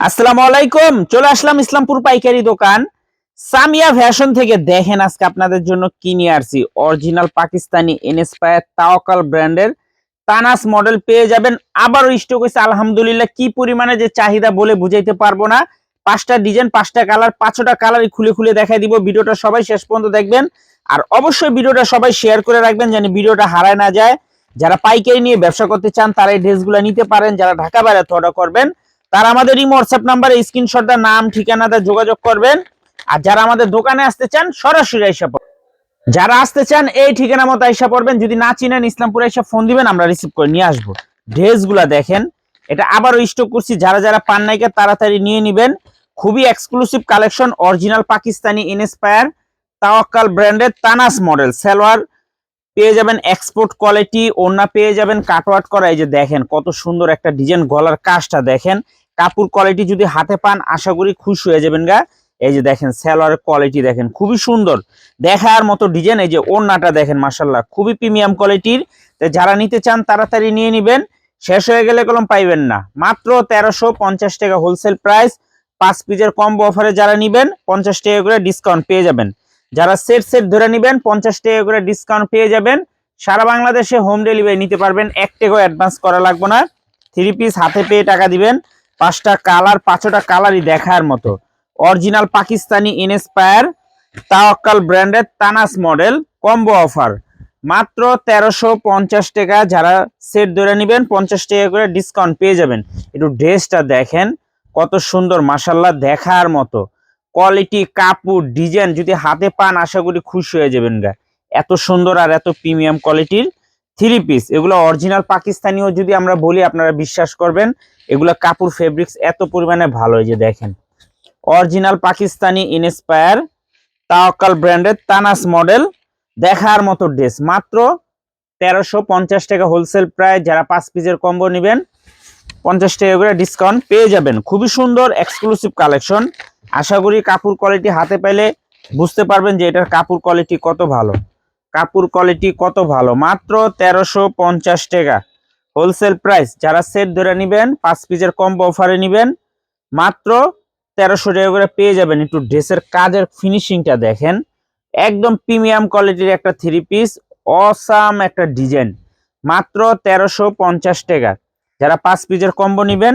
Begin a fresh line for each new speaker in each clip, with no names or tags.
আসসালামু আলাইকুম, চলে আসলাম ইসলামপুর পাইকারি দোকান। সামিয়া ফ্যাশন থেকে দেখেন আজকে আপনাদের জন্য কি নিয়ে আসছি অরিজিনাল পাকিস্তানি ইনস্পায়ার তাওকাল ব্র্যান্ডের তানাস মডেল পেয়ে যাবেন। আবারও স্টক হয়েছে, আলহামদুলিল্লাহ, কি পরিমাণে যে চাহিদা বলে বুঝাইতে পারব না। পাঁচটা ডিজাইন পাঁচটা কালার পাঁচটা কালারই খুলে খুলে দেখাই দিব। ভিডিওটা সবাই শেষ পর্যন্ত দেখবেন। আর অবশ্যই ভিডিওটা সবাই শেয়ার করে রাখবেন যেন ভিডিওটা হারায় না যায়। যারা পাইকারি নিয়ে ব্যবসা করতে চান, তারা এই ড্রেসগুলো নিতে পারেন। যারা ঢাকা বাইরে অর্ডার করবেন তারা আমাদের এই হোয়াটসঅ্যাপ নাম্বারে স্ক্রিনশটটা নাম ঠিকানাটা যোগাযোগ করবেন। আর যারা আমাদের দোকানে আসতে চান, সরাসরি আইসা পড়বেন যারা আসতে চান, এই ঠিকানা মতো আইসা পড়বেন। যদি না চিনেন, ইসলামপুরে এসে ফোন দিবেন, আমরা রিসিভ করে নিয়ে আসব। ড্রেসগুলা দেখেন। এটা আবারও স্টক করছি। যারা যারা পান নাইকা তাড়াতাড়ি নিয়ে নিবেন, খুবই exclusive collection original Pakistani inspire Tawakkal ব্র্যান্ডের তানাস মডেল সালোয়ার। পেয়ে যাবেন এক্সপোর্ট কোয়ালিটি ওড়না পেয়ে যাবেন কাটওয়াট করা। এই যে দেখেন, কত সুন্দর একটা ডিজাইন গলার কাজটা দেখেন। কাপড় কোয়ালিটি যদি হাতে পান, আশা করি খুশি হয়ে যাবেন গা। এই যে দেখেন সালোয়ারের কোয়ালিটি দেখেন, খুবই সুন্দর। দেখার মতো ডিজাইন এই যে ওড়নাটা দেখেন মাসাল্লাহ খুবই প্রিমিয়াম কোয়ালিটির যারা নিতে চান, তাড়াতাড়ি নিয়ে নিবেন। শেষ হয়ে গেলে কলম পাইবেন না। মাত্র তেরোশো পঞ্চাশ টাকা হোলসেল প্রাইস পাঁচ পিসের কম্বো অফারে যারা নিবেন, পঞ্চাশ টাকা করে ডিসকাউন্ট পেয়ে যাবেন। যারা সেট সেট ধরে নিবেন, পঞ্চাশ টাকা করে ডিসকাউন্ট পেয়ে যাবেন। সারা বাংলাদেশে হোম ডেলিভারি নিতে পারবেন। এক টাকাও অ্যাডভান্স করা লাগবে না। থ্রি পিস হাতে পেয়ে টাকা দিবেন। পাঁচটা কালার, পাঁচটা কালারই দেখার মতো। অরিজিনাল পাকিস্তানি ইনস্পায়ার, তাওয়াক্কাল ব্র্যান্ডের তানাস মডেল, কম্বো অফার। মাত্র তেরোশো পঞ্চাশ টাকা, যারা সেট ধরে নেবেন, পঞ্চাশ টাকা করে ডিসকাউন্ট পেয়ে যাবেন। একটু ড্রেসটা দেখেন, কত সুন্দর মাসাল্লাহ দেখার মতো। কোয়ালিটি কাপড় ডিজাইন যদি হাতে পান, আশা করি খুশি হয়ে যাবেন গা। এত সুন্দর আর এত প্রিমিয়াম কোয়ালিটির থ্রি পিস। এগুলো অরিজিনাল পাকিস্তানিও যদি আমরা বলি, আপনারা বিশ্বাস করবেন, এগুলো কাপড় ফেব্রিক্স এত পরিমাণে ভালো যে দেখেন। অরিজিনাল পাকিস্তানি ইনস্পায়ার তাওয়াক্কাল ব্র্যান্ডের তানাস মডেল, দেখার মতো ড্রেস। মাত্র তেরোশো পঞ্চাশ টাকা হোলসেল প্রায় যারা পাঁচ পিসের কম্বো নেবেন, পঞ্চাশ টাকা করে ডিসকাউন্ট পেয়ে যাবেন। খুবই সুন্দর এক্সক্লুসিভ কালেকশন আশা করি কাপড় কোয়ালিটি হাতে পেলে বুঝতে পারবেন যে এটার কাপড় কোয়ালিটি কত ভালো। কাপড় কোয়ালিটি কত ভালো? মাত্র তেরোশো পঞ্চাশ টাকা। হোলসেল প্রাইস যারা সেট ধরে নেবেন, পাঁচ পিসের কম্বো অফারে নেবেন, মাত্র তেরোশো টাকা করে পেয়ে যাবেন। একটু ড্রেসের কাজের ফিনিশিংটা দেখেন। একদম প্রিমিয়াম কোয়ালিটির একটা থ্রি পিস অসাম একটা ডিজাইন মাত্র তেরোশো পঞ্চাশ টাকা। যারা পাঁচ পিসের কম্বো নেবেন,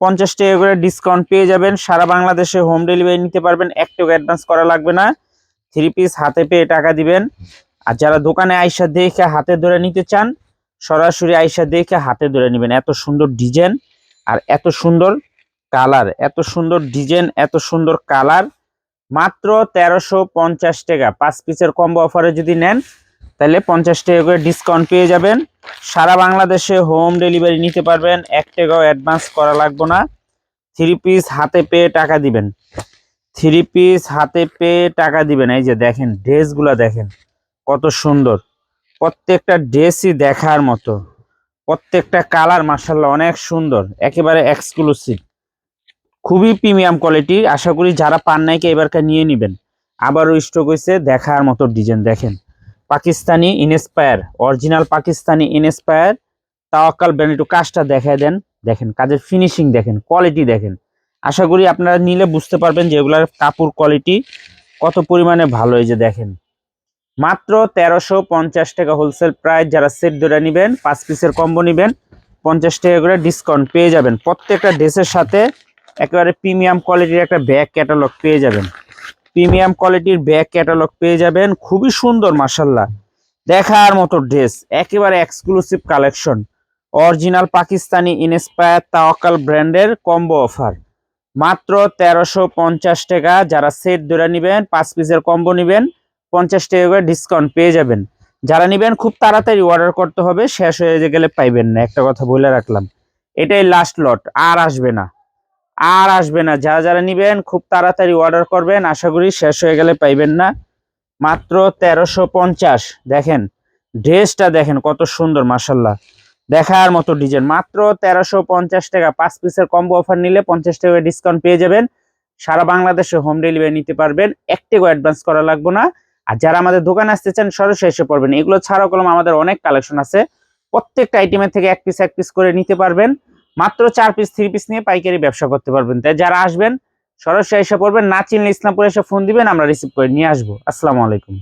পঞ্চাশ টাকা করে ডিসকাউন্ট পেয়ে যাবেন। সারা বাংলাদেশে হোম ডেলিভারি নিতে পারবেন। এক টাকা অ্যাডভান্স করা লাগবে না। থ্রি পিস হাতে পেয়ে টাকা দিবেন। আর যারা দোকানে আইসা দেখে হাতে ধরে নিতে চান, সরাসরি আইসা দেখে হাতে ধরে নেবেন। এত সুন্দর ডিজাইন আর এত সুন্দর কালার, এত সুন্দর ডিজাইন, এত সুন্দর কালার। মাত্র তেরোশো পঞ্চাশ টাকা। পাঁচ পিসের কম্বো অফারে যদি নেন, তাহলে পঞ্চাশ টাকা করে ডিসকাউন্ট পেয়ে যাবেন। সারা বাংলাদেশে হোম ডেলিভারি নিতে পারবেন। এক টাকাও অ্যাডভান্স করা লাগবে না। থ্রি পিস হাতে পেয়ে টাকা দিবেন। থ্রি পিস হাতে পেয়ে টাকা দিবেন। এই যে দেখেন ড্রেসগুলো দেখেন। কত সুন্দর। প্রত্যেকটা ড্রেসই দেখার মতো। প্রত্যেকটা কালার মার্শাল্লাহ অনেক সুন্দর। একেবারে এক্সক্লুসিভ খুবই প্রিমিয়াম কোয়ালিটি আশা করি যারা পান নাইকে এবারকার নিয়ে নেবেন। আবারও স্টক হয়েছে দেখার মতো ডিজাইন দেখেন। Pakistani inspire original Pakistani inspire Tawakkal brand একটু কাজটা দেখায় দেন। দেখেন, কাজের ফিনিশিং দেখেন কোয়ালিটি দেখেন। আশা করি আপনারা নিলে বুঝতে পারবেন যে এগুলার কাপড় কোয়ালিটি কত পরিমাণে ভালো। যে দেখেন মাত্র তেরোশো পঞ্চাশ টাকা হোলসেল প্রাইস যারা সেট ধরে নেবেন, পাঁচ পিসের কম্বো নেবেন, পঞ্চাশ টাকা করে ডিসকাউন্ট পেয়ে যাবেন। প্রত্যেকটা ড্রেসের সাথে একেবারে প্রিমিয়াম কোয়ালিটির একটা ব্যাগ ক্যাটালগ পেয়ে যাবেন। প্রিমিয়াম কোয়ালিটির ব্যাগ ক্যাটালগ পেয়ে যাবেন। খুবই সুন্দর মাসাল্লাহ দেখার মতো ড্রেস একেবারে exclusive collection original Pakistani inspire Tawakkal ব্র্যান্ডের কম্বো অফার মাত্র তেরোশো পঞ্চাশ টাকা, যারা সেট ধরে নেবেন, পাঁচ পিসের কম্বো নেবেন পঞ্চাশ টাকা করে ডিসকাউন্ট পেয়ে যাবেন। যারা নেবেন, খুব তাড়াতাড়ি অর্ডার করতে হবে, শেষ হয়ে গেলে পাইবেন না। একটা কথা বলে রাখলাম। এটাই লাস্ট লট আর আসবে না। আর আসবে না। যারা যারা নিবেন, খুব তাড়াতাড়ি অর্ডার করবেন, আশা করি শেষ হয়ে গেলে পাইবেন না। মাত্র তেরোশো পঞ্চাশ। দেখেন ড্রেসটা দেখেন কত সুন্দর মাসাল্লাহ দেখার মতো ডিজাইন মাত্র তেরোশো পঞ্চাশ টাকা। পাঁচ পিসের কম্বো অফার নিলে পঞ্চাশ টাকা ডিসকাউন্ট পেয়ে যাবেন। সারা বাংলাদেশে হোম ডেলিভারি নিতে পারবেন। এক টাকা অ্যাডভান্স করা লাগবে না। আর যারা আমাদের দোকানে আসতে চান, সরাসরি এসে পড়বেন। এগুলো ছাড়াও কলম আমাদের অনেক কালেকশন আছে। প্রত্যেকটা আইটেমের থেকে এক পিস এক পিস করে নিতে পারবেন। মাত্র চার পিস থ্রি পিস নিয়ে পাইকারি ব্যবসা করতে পারবেন। তাই যারা আসবেন, সরাসরি এসে পড়বেন। না চিনলে ইসলামপুরে এসে ফোন দিবেন, আমরা রিসিভ করে নিয়ে আসব। আসসালামু আলাইকুম।